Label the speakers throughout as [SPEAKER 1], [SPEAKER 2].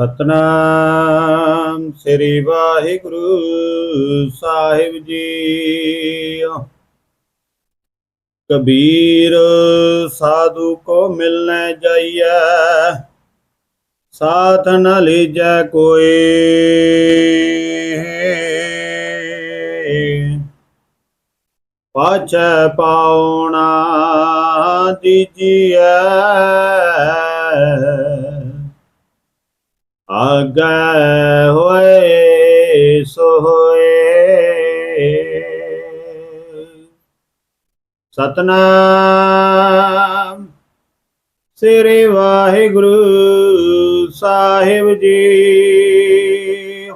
[SPEAKER 1] ਸਤਨਾਮ ਸ੍ਰੀ ਵਾਹਿਗੁਰੂ ਸਾਹਿਬ ਜੀ। ਕਬੀਰ ਸਾਧੂ ਕੋ ਮਿਲਨੇ ਜਾਈਐ, ਸਾਥ ਨ ਲੀਜੈ ਕੋਈ। ਪਾਛੈ ਪਾਉਣਾ ਦੀਜੀਐ। ਆਗੈ ਹੋਏ ਸੋ ਹੋਏ ਸਤਨਾਮ ਸ੍ਰੀ ਵਾਹਿਗੁਰੂ ਸਾਹਿਬ ਜੀ।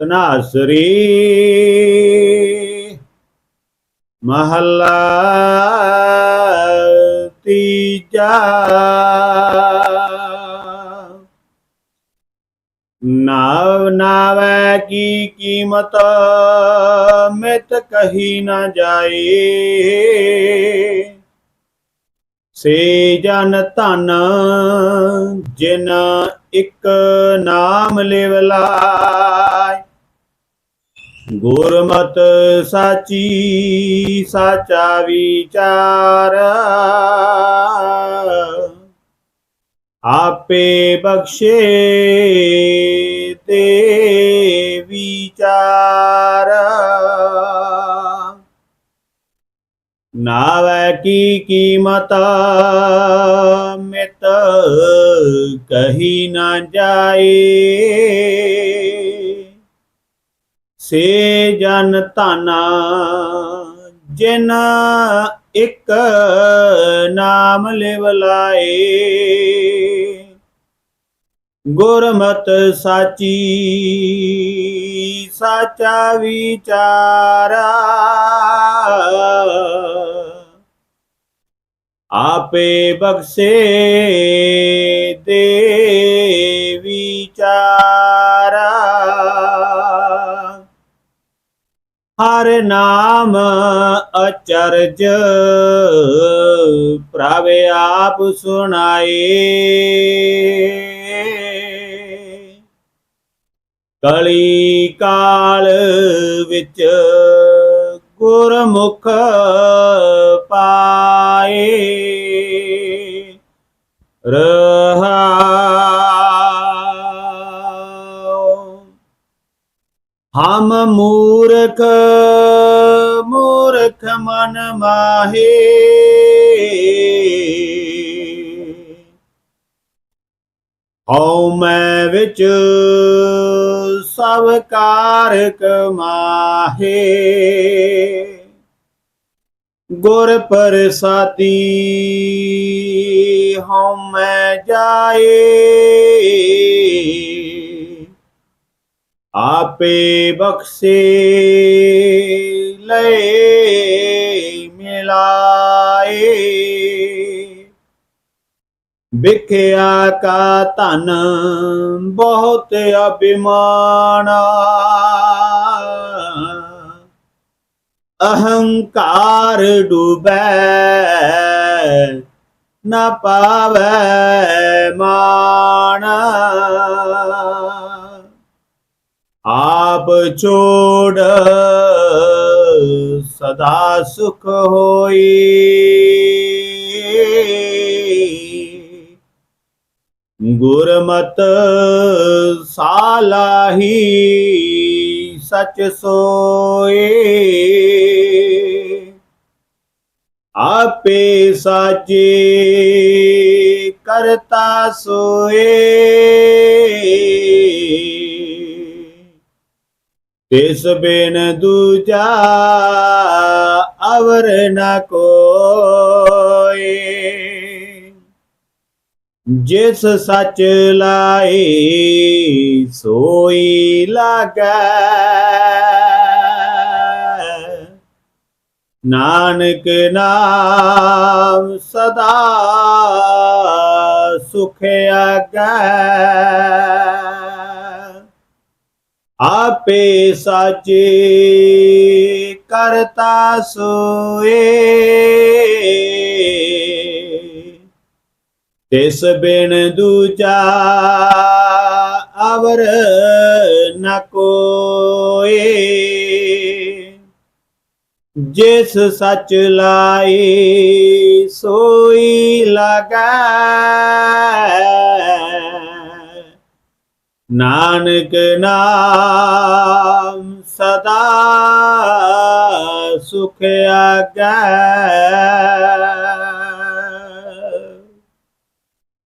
[SPEAKER 1] ਤਨਾਸਰੀ ਮਹੱਲਾ ਤੀਜਾ। ਨਾਵ ਨਾਵੈ ਕੀ ਕੀਮਤ, ਮਿਤ ਕਹੀ ਨਾ ਜਾਏ। ਸੇ ਜਨ ਧਨ, ਜਿਨ ਇੱਕ ਨਾਮ ਲਿਵ ਲਾਇ। ਗੁਰਮਤ ਸਾਚੀ, ਸਾਚਾ ਵਿਚਾਰ। ਆਪੇ ਬਖਸ਼ੇ ਤੇ ਵਿਚਾਰ। ਨਾਵੈ ਕੀ ਕੀਮਤ, ਮਿਤ ਕਹੀ ਨਾ ਜਾਏ। ਸੇ ਜਨ ਧਨਾ ਜਿਨ ਇੱਕ ਨਾਮ ਲਿਵ ਲਾਏ। ਗੁਰਮਤ ਸਾਚੀ ਸਾਚਾ ਵਿਚਾਰਾ। ਆਪੇ ਬਖਸ਼ੇ ਦੇ ਵਿਚਾਰਾ। ਹਰ ਨਾਮ ਅਚਰਜ ਪ੍ਰਭ ਆਪ ਸੁਣਾਏ। ਕਲੀ ਕਾਲ ਵਿੱਚ ਗੁਰਮੁਖ ਪਾਏ। ਰਹਾ ਹਮ ਮੂਰਖ ਮੂਰਖ ਮਨ ਮਾਹੇ। ਹਉ ਮੈਂ ਵਿੱਚ ਸਭ ਕਾਰ ਕਮਾਹੇ ਗੁਰ ਪ੍ਰਸਾਦੀ ਹਉ ਮੈਂ ਜਾਏ। ਆਪੇ ਬਖਸ਼ੇ ਲਏ। ਵਿਖਿਆ ਕਾ ਧਨ ਬਹੁਤ ਅਭਿਮਾਨ। ਅਹੰਕਾਰ ਡੂਬੈ, ਨਾ ਪਾਵੈ ਮਾਨ ਆਪ ਛੋੜ ਸਦਾ ਸੁਖ ਹੋਈ। ਗੁਰਮਤ ਸਾਲਾਹੀ ਸਚ ਸੋਏ। ਆਪੇ ਸਾਚੇ ਕਰਤਾ ਸੋਏ। ਤਿਸ ਬਿਨ ਦੂਜਾ ਅਵਰ ਨ ਕੋਏ। ਜਿਸ ਸੱਚ ਲਾਏ ਸੋਈ ਲਾਗੈ। ਨਾਨਕ ਨਾਮ ਸਦਾ ਸੁਖ ਆਗੈ। ਆਪੇ ਸਾਚੇ ਕਰਤਾ ਸੋਏ। ਤਿਸ ਬਿਨ ਦੂਜਾ ਅਵਰ ਨ ਕੋਏ। ਜਿਸ ਸੱਚ ਲਾਈ ਸੋਈ ਲਗੈ। ਨਾਨਕ ਨਾਮ ਸਦਾ ਸੁਖ ਆਗੈ